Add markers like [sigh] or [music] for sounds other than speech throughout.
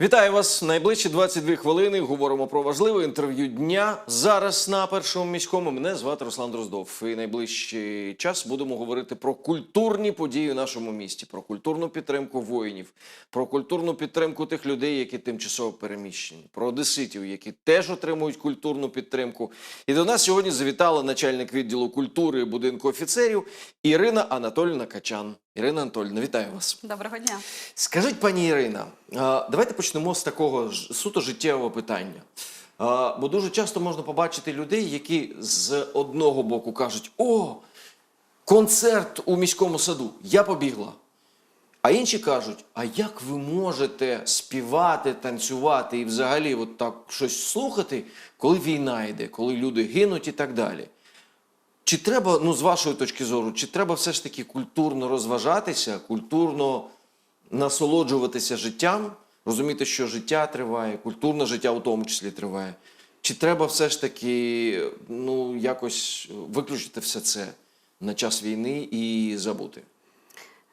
Вітаю вас. Найближчі 22 хвилини. Говоримо про важливе інтерв'ю дня. Зараз на першому міському. Мене звати Руслан Дроздов. І найближчий час будемо говорити про культурні події в нашому місті, про культурну підтримку воїнів, про культурну підтримку тих людей, які тимчасово переміщені, про одеситів, які теж отримують культурну підтримку. І до нас сьогодні завітала начальник відділу культури будинку офіцерів Ірина Анатоліївна Качан. Ірина Анатоліївна, вітаю вас. Доброго дня. Скажіть, пані Ірина, давайте почнемо з такого суто життєвого питання. А, Бо дуже часто можна побачити людей, які з одного боку кажуть: О, концерт у міському саду, я побігла. А інші кажуть: а як ви можете співати, танцювати і взагалі от так щось слухати, коли війна йде, коли люди гинуть і так далі? Чи треба, ну з вашої точки зору, чи треба все ж таки культурно розважатися, культурно насолоджуватися життям, розуміти, що життя триває, культурне життя у тому числі триває? Чи треба все ж таки ну, якось виключити все це на час війни і забути?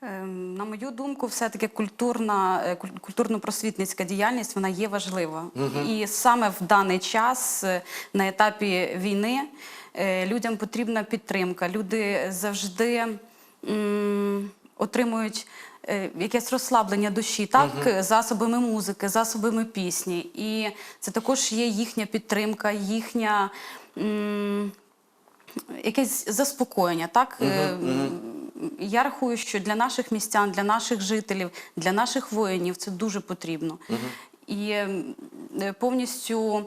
Ем, На мою думку, все-таки культурна, е, культурно-просвітницька діяльність вона є важлива. І саме в даний час, е, на етапі війни, е, людям потрібна підтримка. Люди завжди м, отримують якесь розслаблення душі, так, е, засобами музики, засобами пісні. І це також є їхня підтримка, їхня. м, Якесь заспокоєння, так? Е, Я рахую, що для наших містян, для наших жителів, для наших воїнів це дуже потрібно. І е, повністю е,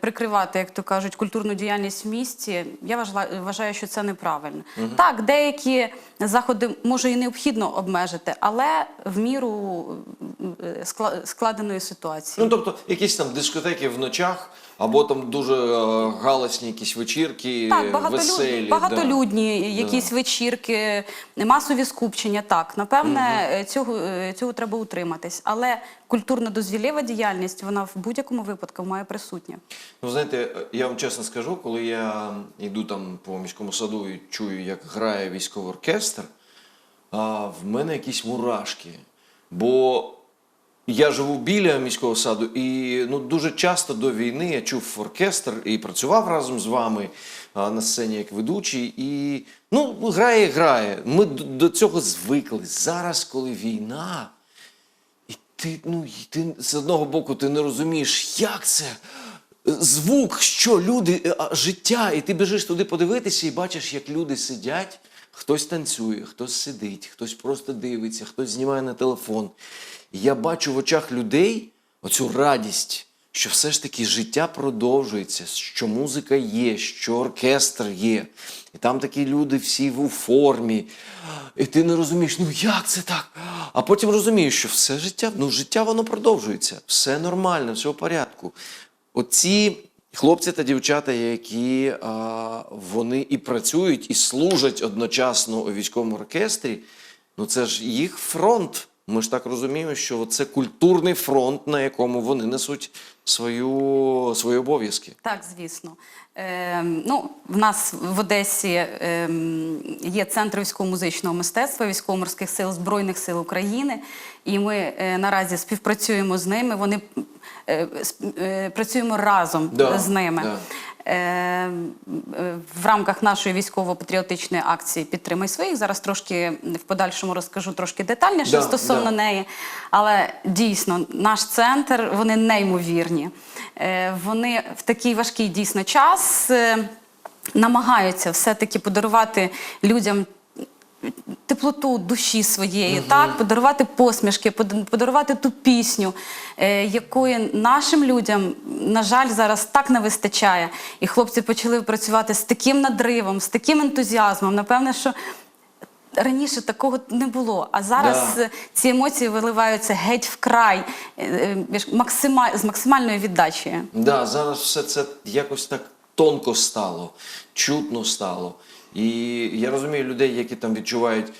прикривати, як то кажуть, культурну діяльність в місті, я вважаю, що це неправильно. Так, деякі заходи може і необхідно обмежити, але в міру е, складеної ситуації. Ну, тобто, якісь там дискотеки в ночах, або там дуже е, галасні якісь вечірки, Так, багатолюдні, веселі. багатолюдні якісь вечірки, масові скупчення. Так, напевне, е, цього, е, цього треба утриматись. Але культурно-дозвілєва діяльність, вона в будь-якому випадку має присутня. Ну, знаєте, я вам чесно скажу, коли я йду там по міському саду і чую, як грає військовий оркестр, а в мене якісь мурашки. Бо я живу біля міського саду, і ну, дуже часто до війни я чув оркестр і працював разом з вами а, на сцені як ведучий. І ну, грає, грає. Ми до цього звикли. Зараз, коли війна. І ти, ну, ти з одного боку ти не розумієш, як це. Звук, що люди, е, життя, і ти біжиш туди подивитися і бачиш, як люди сидять, хтось танцює, хтось сидить, хтось просто дивиться, хтось знімає на телефон. І я бачу в очах людей оцю радість, що все ж таки життя продовжується, що музика є, що оркестр є. І там такі люди всі у формі. І ти не розумієш, ну як це так? А потім розумієш, що все життя, ну життя воно продовжується, все нормально, все в порядку. Оці хлопці та дівчата, які а, вони і працюють, і служать одночасно у військовому оркестрі, ну це ж їх фронт. Ми ж так розуміємо, що це культурний фронт, на якому вони несуть свою, свої обов'язки. Так, звісно. Е, ну, в нас в Одесі е, є центр військово-музичного мистецтва військово-морських сил Збройних сил України, і ми е, наразі співпрацюємо з ними. Вони е, е, працюємо разом Да, з ними. да. В рамках нашої військово-патріотичної акції Підтримай своїх. Зараз трошки в подальшому розкажу трошки детальніше Да, стосовно да. неї. Але дійсно, наш центр вони неймовірні. Вони в такий важкий дійсно час намагаються все-таки подарувати людям. Теплоту душі своєї, так подарувати посмішки, подарувати ту пісню, е, якої нашим людям, на жаль, зараз так не вистачає. І хлопці почали працювати з таким надривом, з таким ентузіазмом. Напевне, що раніше такого не було. А зараз Да. е, ці емоції виливаються геть вкрай, е, е, максима- з максимальною віддачею. Да, зараз все це якось так тонко стало, чутно стало. І я розумію людей, які там відчувають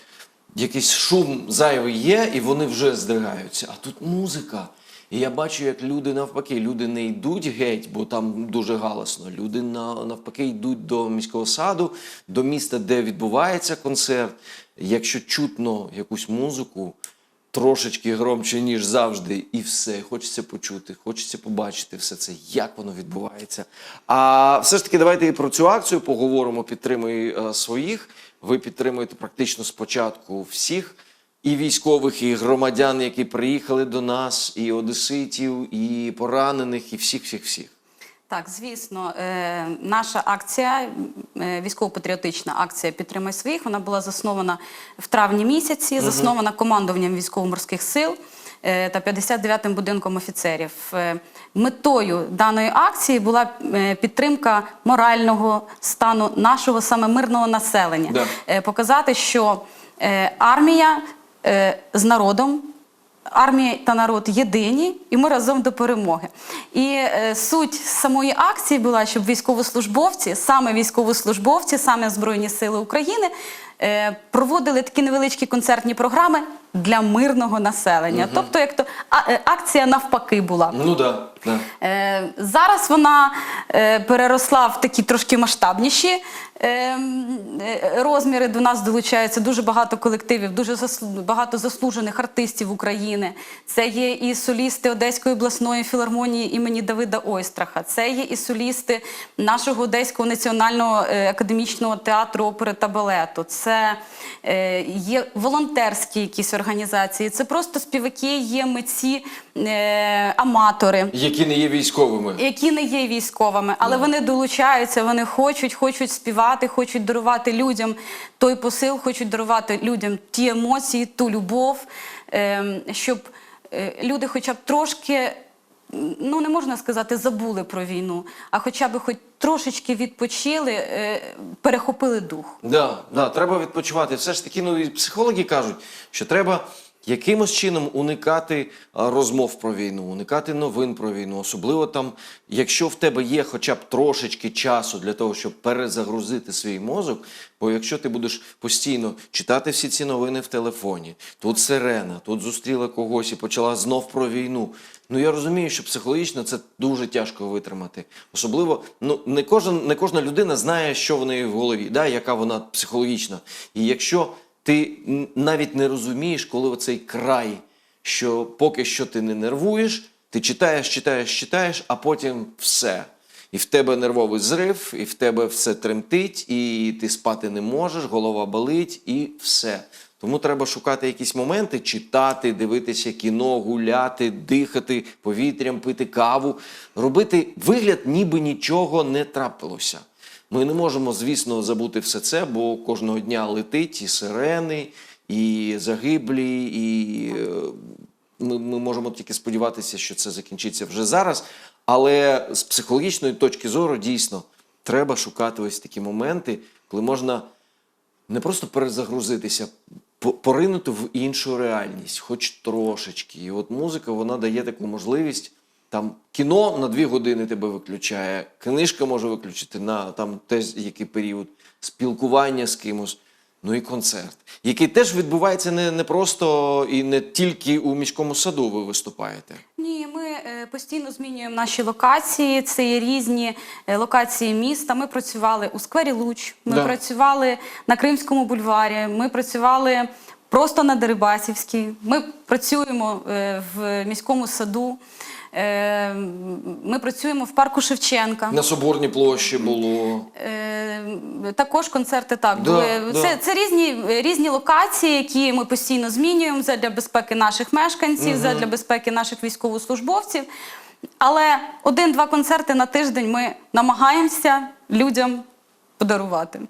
якийсь шум зайвий є, і вони вже здригаються. А тут музика. І я бачу, як люди навпаки, люди не йдуть геть, бо там дуже галасно. Люди навпаки йдуть до міського саду, до міста, де відбувається концерт. Якщо чутно якусь музику, трошечки громче, ніж завжди, і все. Хочеться почути, хочеться побачити все це, як воно відбувається. А все ж таки, давайте і про цю акцію поговоримо. Підтримуй е, своїх. Ви підтримуєте практично спочатку всіх. І військових, і громадян, які приїхали до нас, і одеситів, і поранених, і всіх, всіх, всіх. Так, звісно, е, наша акція, е, військово-патріотична акція Підтримай своїх, вона була заснована в травні місяці, заснована командуванням військово-морських сил е, та 59-м будинком офіцерів. Метою даної акції була підтримка морального стану нашого саме мирного населення. Да. Показати, що армія з народом армія та народ єдині, і ми разом до перемоги. І е, суть самої акції була, щоб військовослужбовці, саме військовослужбовці, саме Збройні Сили України, проводили такі невеличкі концертні програми для мирного населення. Тобто, як то е, акція навпаки була. Ну да, да. Е, зараз вона е, переросла в такі трошки масштабніші е, е, розміри. До нас долучається дуже багато колективів, дуже заслу- багато заслужених артистів України. Це є і солісти Одеської обласної філармонії імені Давида Ойстраха. Це є і солісти нашого Одеського національного е, академічного театру опери та балету. Це е, є волонтерські якісь організації. Це просто співаки, є митці, е, аматори Які не є військовими. які не є військовими, але вони долучаються, вони хочуть, хочуть співати, хочуть дарувати людям той посил, хочуть дарувати людям ті емоції, ту любов, ем, щоб е, люди хоча б трошки, ну не можна сказати, забули про війну, а хоча б хоч трошечки відпочили, е, перехопили дух. Да, да, треба відпочивати. Все ж таки, ну і психологи кажуть, що треба якимось чином уникати розмов про війну, уникати новин про війну. Особливо там, якщо в тебе є хоча б трошечки часу для того, щоб перезагрузити свій мозок. Бо якщо ти будеш постійно читати всі ці новини в телефоні, тут сирена, тут зустріла когось і почала знов про війну. Ну я розумію, що психологічно це дуже тяжко витримати. Особливо, ну не кожен, не кожна людина знає, що в неї в голові, да, яка вона психологічна. І якщо ти навіть не розумієш, коли оцей край, що поки що ти не нервуєш, ти читаєш, читаєш, читаєш, а потім все. І в тебе нервовий зрив, і в тебе все тремтить, і ти спати не можеш, голова болить, і все. Тому треба шукати якісь моменти, читати, дивитися кіно, гуляти, дихати повітрям, пити каву, робити вигляд, ніби нічого не трапилося. Ми не можемо, звісно, забути все це, бо кожного дня летить і сирени, і загиблі, і е, ми, ми можемо тільки сподіватися, що це закінчиться вже зараз. Але з психологічної точки зору дійсно треба шукати ось такі моменти, коли можна не просто перезагрузитися, поринути в іншу реальність, хоч трошечки. І от музика вона дає таку можливість. Там кіно на дві години тебе виключає, книжка може виключити на там теж який період, спілкування з кимось. Ну і концерт, який теж відбувається не, не просто і не тільки у міському саду ви виступаєте. Ні, ми е, постійно змінюємо наші локації. Це є різні е, локації міста. Ми працювали у сквері Луч, ми Да. працювали на Кримському бульварі, ми працювали просто на Дерибасівській. Ми працюємо е, в міському саду. Е, Ми працюємо в парку Шевченка. На Соборній площі було. Е, Також концерти так Да, були. да. Це, це різні, різні локації, які ми постійно змінюємо для безпеки наших мешканців, для безпеки наших військовослужбовців. Але один-два концерти на тиждень ми намагаємося людям подарувати.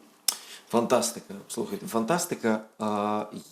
Фантастика. Слухайте, фантастика.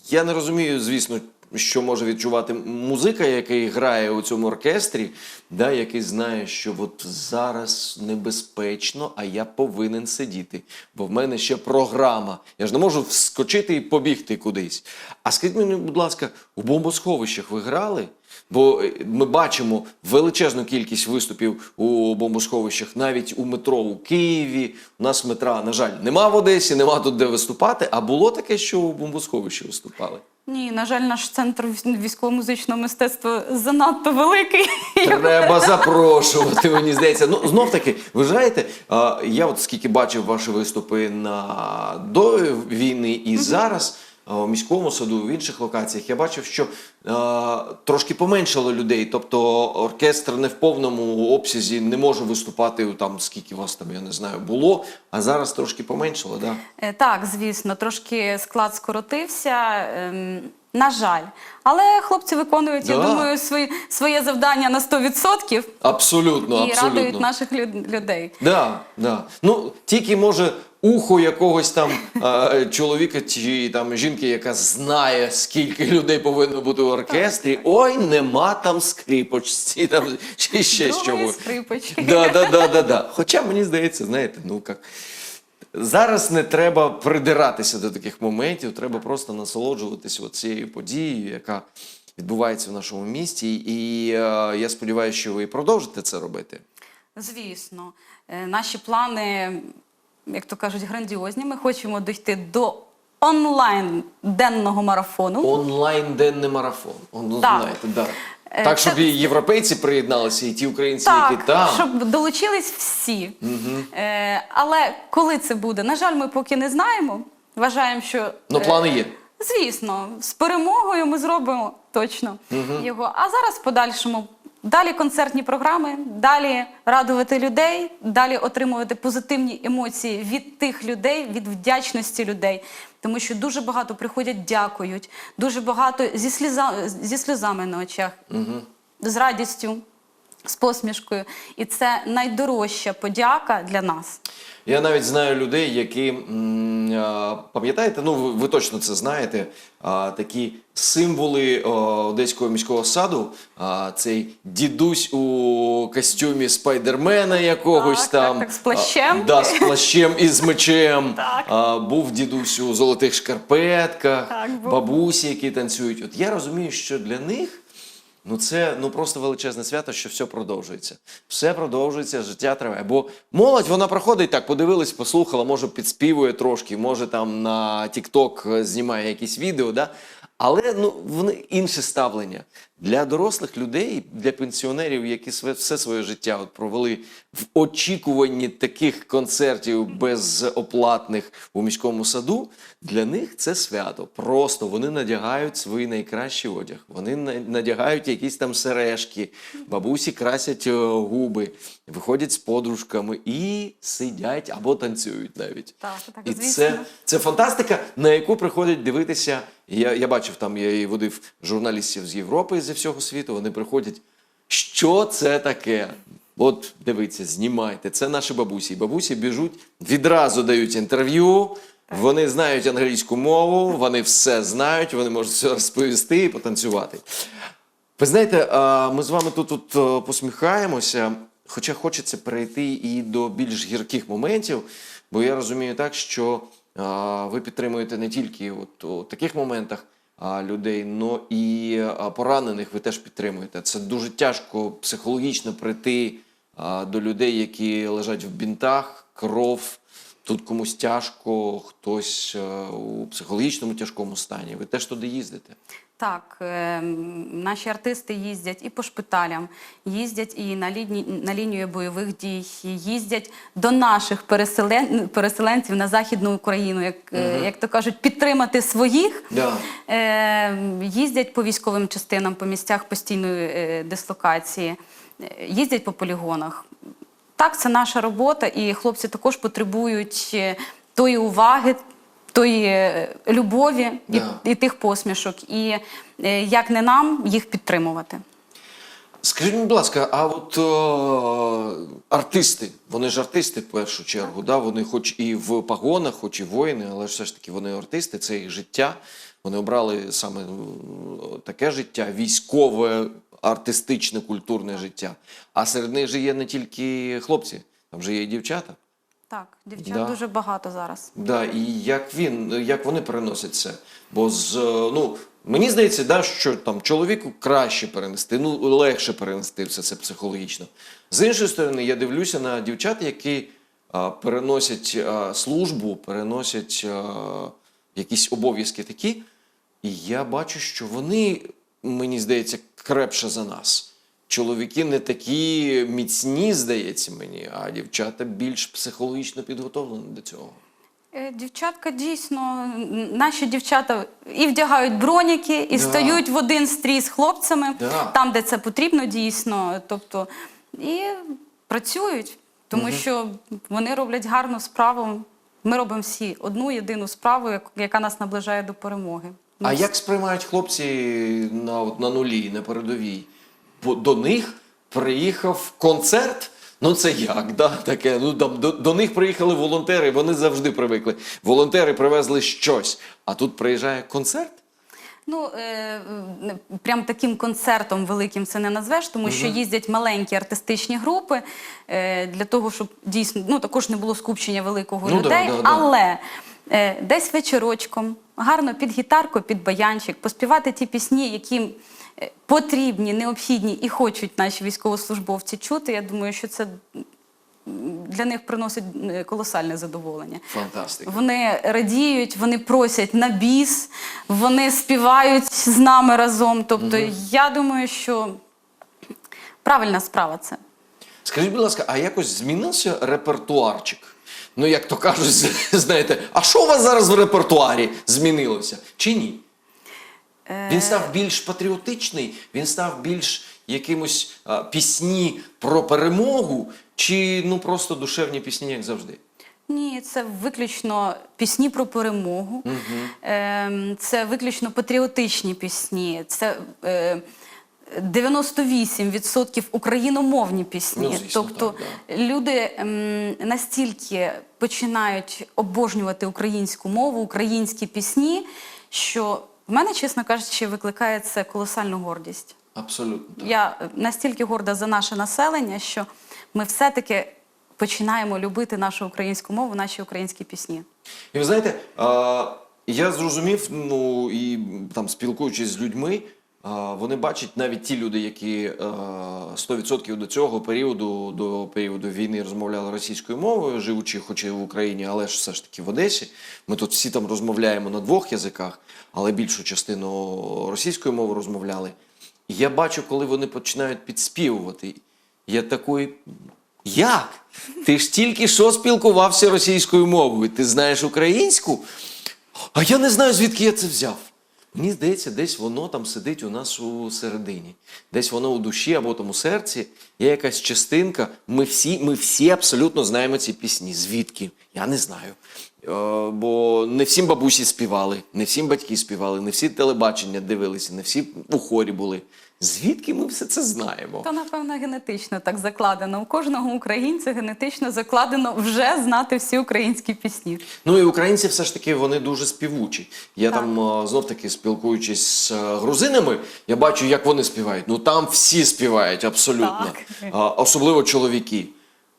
Я не розумію, звісно, що може відчувати музика, який грає у цьому оркестрі, да, який знає, що от зараз небезпечно, а я повинен сидіти, бо в мене ще програма. Я ж не можу вскочити і побігти кудись. А скажіть мені, будь ласка, у бомбосховищах ви грали? Бо е, ми бачимо величезну кількість виступів у бомбосховищах, навіть у метро у Києві. У нас метра, на жаль, нема в Одесі, нема тут де виступати. А було таке, що у бомбосховищі виступали. Ні, на жаль, наш центр військово-музичного мистецтва занадто великий. [laughs] Треба запрошувати, мені здається. Ну знов таки, ви знаєте, я от скільки бачив ваші виступи на до війни і зараз. Е, у міському саду, в інших локаціях, я бачив, що е, трошки поменшало людей. Тобто оркестр не в повному обсязі не може виступати там, скільки вас там, я не знаю, було, а зараз трошки поменшало, да? Е, Так, звісно, трошки склад скоротився. ем, На жаль, але хлопці виконують, я думаю, свої, своє завдання на 100% Абсолютно, і абсолютно. радують наших люд- людей. Да, да. Ну тільки може ухо якогось там е, чоловіка чи там жінки, яка знає, скільки людей повинно бути в оркестрі. Ой, нема там скрипочці, там чи ще скрипочки. Да, да, да, да, да. Хоча мені здається, знаєте, ну як. Зараз не треба придиратися до таких моментів, треба просто насолоджуватися цією подією, яка відбувається в нашому місті. І е, я сподіваюся, що ви продовжите це робити. Звісно, Е, наші плани, як то кажуть, грандіозні. Ми хочемо дійти до онлайн денного марафону. Онлайн денний марафон. Ну, Так. знаєте, да. Е, так, щоб і європейці приєдналися, і ті українці, Так, які там. щоб долучились всі. Е, але коли це буде? На жаль, ми поки не знаємо. Вважаємо, що Ну, е, плани є. Звісно, з перемогою ми зробимо точно його. А зараз в подальшому далі концертні програми, далі радувати людей, далі отримувати позитивні емоції від тих людей, від вдячності людей. Тому що дуже багато приходять, дякують, дуже багато зі, сліза, зі сльозами на очах, з радістю, з посмішкою. І це найдорожча подяка для нас. Я навіть знаю людей, які пам'ятаєте, ну ви, ви точно це знаєте. А, такі символи о, одеського міського саду. А, цей дідусь у костюмі спайдермена якогось Так, так, там. так, з плащем. А, да, з плащем і з мечем. [laughs] Так. А, був дідусь у золотих шкарпетках, Так, був. бабусі, які танцюють. От я розумію, що для них. Ну, це ну просто величезне свято, що все продовжується. Все продовжується, життя триває. Бо молодь вона проходить так, подивилась, послухала, може підспівує трошки, може там на TikTok знімає якісь відео, да? Але ну вони інше ставлення. Для дорослих людей, для пенсіонерів, які все своє життя от провели в очікуванні таких концертів безоплатних у міському саду, для них це свято. Просто вони надягають свій найкращий одяг. Вони надягають якісь там сережки, бабусі красять е, губи, виходять з подружками і сидять або танцюють навіть. Так, так, і звісно. це, це фантастика, на яку приходять дивитися. Я, я бачив там, я і водив журналістів з Європи і зі всього світу. Вони приходять. Що це таке? От дивіться, знімайте. Це наші бабусі. Бабусі біжуть, відразу дають інтерв'ю. Вони знають англійську мову, вони все знають, вони можуть все розповісти і потанцювати. Ви знаєте, ми з вами тут, тут посміхаємося, хоча хочеться перейти і до більш гірких моментів, бо я розумію так, що ви підтримуєте не тільки от у таких моментах людей, але і поранених ви теж підтримуєте. Це дуже тяжко психологічно прийти до людей, які лежать в бінтах, кров. Тут комусь тяжко, хтось е, у психологічному тяжкому стані. Ви теж туди їздите. Так, е, наші артисти їздять і по шпиталям, їздять і на, лінії, на лінію бойових дій, їздять до наших переселен, переселенців на Західну Україну, як, е, як то кажуть, підтримати своїх. Да. Е, їздять по військовим частинам, по місцях постійної е, дислокації, е, їздять по полігонах. Так, це наша робота, і хлопці також потребують тої уваги, тої е, любові і, Да. і тих посмішок. І е, як не нам їх підтримувати. Скажіть, будь ласка, а от е, артисти, вони ж артисти в першу чергу, да? вони хоч і в погонах, хоч і воїни, але ж все ж таки вони артисти, це їх життя. Вони обрали саме таке життя, військове, артистичне, культурне життя. А серед них же є не тільки хлопці, там же є і дівчата. Так, дівчат Да. дуже багато зараз. Да, і як він, як вони переносять це? Бо з е, ну мені здається, да, що там чоловіку краще перенести, ну легше перенести все це психологічно. З іншої сторони, я дивлюся на дівчат, які а, переносять а, службу, переносять а, якісь обов'язки такі, і я бачу, що вони, мені здається, крепше за нас. Чоловіки не такі міцні, здається мені, а дівчата більш психологічно підготовлені до цього. Е, Дівчатка дійсно, наші дівчата і вдягають броніки, і Да. стають в один стрій з хлопцями, Да. там, де це потрібно дійсно. Тобто, і працюють, тому що вони роблять гарну справу. Ми робимо всі одну єдину справу, яка нас наближає до перемоги. А Ми як сприймають хлопці на, от, на нулі, на передовій? До них приїхав концерт. Ну це як? Да? Таке, ну, там, до, до них приїхали волонтери, вони завжди привикли. Волонтери привезли щось, а тут приїжджає концерт. Ну, е, прям таким концертом великим це не назвеш, тому що їздять маленькі артистичні групи е, для того, щоб дійсно ну, також не було скупчення великого Ну, людей. да, да. Але е, десь вечірочком, гарно під гітарку, під баянчик, поспівати ті пісні, які е, потрібні, необхідні і хочуть наші військовослужбовці чути. Я думаю, що це для них приносить е, колосальне задоволення. Фантастика. Вони радіють, вони просять на біс, вони співають з нами разом. Тобто, я думаю, що правильна справа це. Скажіть, будь ласка, а якось змінився репертуарчик? Ну, як то кажуть, знаєте, а що у вас зараз в репертуарі змінилося? Чи ні? Він став більш патріотичний, він став більш якимось а, пісні про перемогу, чи ну просто душевні пісні, як завжди? Ні, це виключно пісні про перемогу, Ем, це виключно патріотичні пісні, це е, 98% україномовні пісні. Ну, звісно, тобто так, люди ем, настільки починають обожнювати українську мову, українські пісні, що в мене, чесно кажучи, викликає це колосальну гордість. Абсолютно. Так. Я настільки горда за наше населення, що ми все-таки починаємо любити нашу українську мову, наші українські пісні. І ви знаєте, а, я зрозумів, ну і там спілкуючись з людьми, вони бачать навіть ті люди, які 100% до цього періоду, до періоду війни розмовляли російською мовою, живучи хоч і в Україні, але ж все ж таки в Одесі. Ми тут всі там розмовляємо на двох язиках, але більшу частину російською мовою розмовляли. Я бачу, коли вони починають підспівувати. Я такий, як? Ти ж тільки що спілкувався російською мовою, ти знаєш українську? А я не знаю, звідки я це взяв. Мені здається, десь воно там сидить у нас у середині. Десь воно у душі або там у серці. Є якась частинка. Ми всі, ми всі абсолютно знаємо ці пісні. Звідки? Я не знаю. Е, бо не всім бабусі співали, не всім батьки співали, не всі телебачення дивилися, не всі у хорі були. Звідки ми все це знаємо? То, напевно, генетично так закладено. У кожного українця генетично закладено вже знати всі українські пісні. Ну і українці все ж таки вони дуже співучі. Я там знов таки спілкуючись з е, грузинами, я бачу, як вони співають. Ну там всі співають абсолютно, Так. Особливо чоловіки.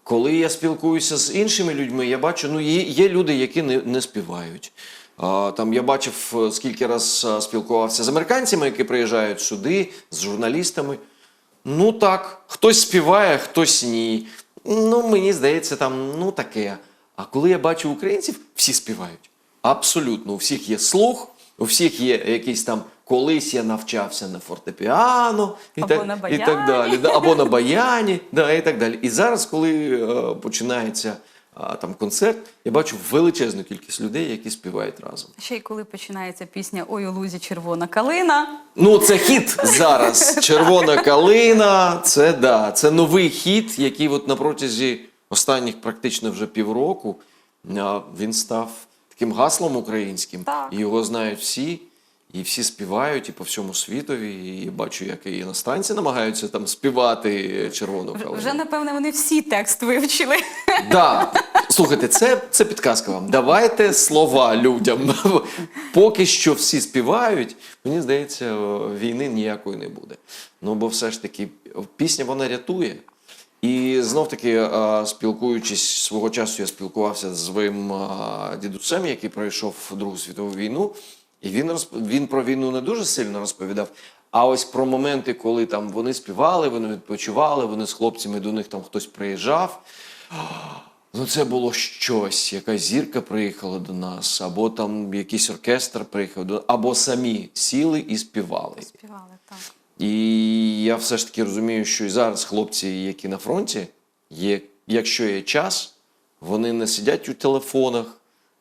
Коли я спілкуюся з іншими людьми, я бачу, ну є, люди, які не, не співають. А, там я бачив, е, скільки раз е, спілкувався з американцями, які приїжджають сюди, з журналістами. Ну так, хтось співає, хтось ні. Ну, мені здається, там ну таке. А коли я бачу українців, всі співають. Абсолютно, у всіх є слух, у всіх є якийсь там колись я навчався на фортепіано і, Або так, на і так баяні. далі. Да, або на баяні, да, і так далі. І зараз, коли е, починається е, там концерт, я бачу величезну кількість людей, які співають разом. Ще й коли починається пісня Ой у лузі червона калина. Ну, це хіт зараз. [laughs] Червона калина. Це да, це новий хіт, який от на протязі останніх практично вже півроку він став таким гаслом українським. Так. І його знають всі. І всі співають, і по всьому світові. І бачу, як і іностранці намагаються там співати червону калину. Вже, напевне, вони всі текст вивчили. Да. Слухайте, це, це підказка вам. Давайте слова людям. Поки що всі співають, мені здається, війни ніякої не буде. Ну, бо все ж таки, пісня вона рятує. І знов таки, е, спілкуючись свого часу, я спілкувався з своїм е, дідусем, який пройшов Другу світову війну. І він він про війну не дуже сильно розповідав. А ось про моменти, коли там вони співали, вони відпочивали, вони з хлопцями до них там хтось приїжджав. Ну, це було щось. Якась зірка приїхала до нас, або там якийсь оркестр приїхав до або самі сіли і співали. Співали, так. І я все ж таки розумію, що і зараз хлопці, які на фронті, є, якщо є час, вони не сидять у телефонах,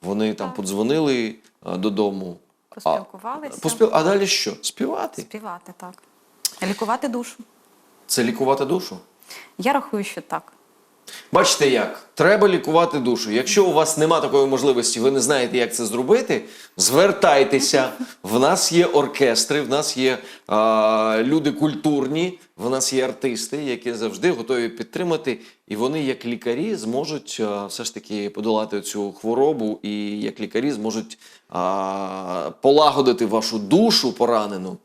Вони там подзвонили а, додому. Поспілкувалися. А, поспіл... а далі що? Співати? Співати, так. Лікувати душу. Це лікувати душу? Я рахую, що так. Бачите як? Треба лікувати душу. Якщо у вас нема такої можливості, ви не знаєте, як це зробити, звертайтеся. В нас є оркестри, в нас є а, люди культурні, в нас є артисти, які завжди готові підтримати. І вони, як лікарі, зможуть а, все ж таки подолати цю хворобу, і як лікарі зможуть а, полагодити вашу душу поранену.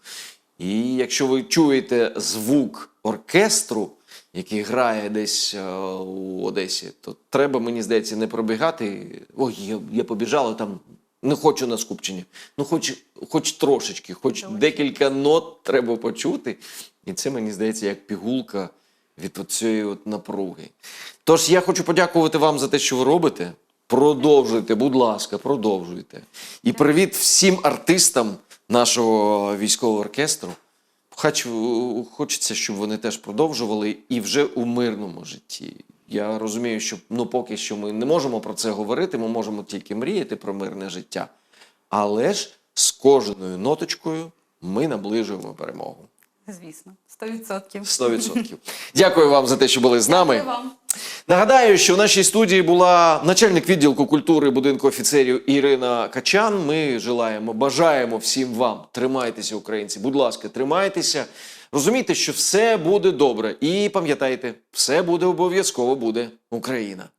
І якщо ви чуєте звук оркестру, який грає десь е, у Одесі, то треба, мені здається, не пробігати. Ой, я, я побіжала там. Не хочу на скупчення. Ну, хоч, хоч трошечки, хоч декілька нот треба почути. І це мені здається як пігулка від цієї от напруги. Тож я хочу подякувати вам за те, що ви робите. Продовжуйте, будь ласка, продовжуйте. І привіт всім артистам нашого військового оркестру. Хоч, хочеться, щоб вони теж продовжували і вже у мирному житті. Я розумію, що ну, поки що ми не можемо про це говорити, ми можемо тільки мріяти про мирне життя. Але ж з кожною ноточкою ми наближуємо перемогу. Звісно, 100%. 100%. Дякую вам за те, що були з нами. Дякую вам. Нагадаю, що в нашій студії була начальник відділку культури будинку офіцерів Ірина Качан. Ми желаємо, бажаємо всім вам. Тримайтеся, українці. Будь ласка, тримайтеся. Розумійте, що все буде добре. І пам'ятайте, все буде обов'язково буде Україна.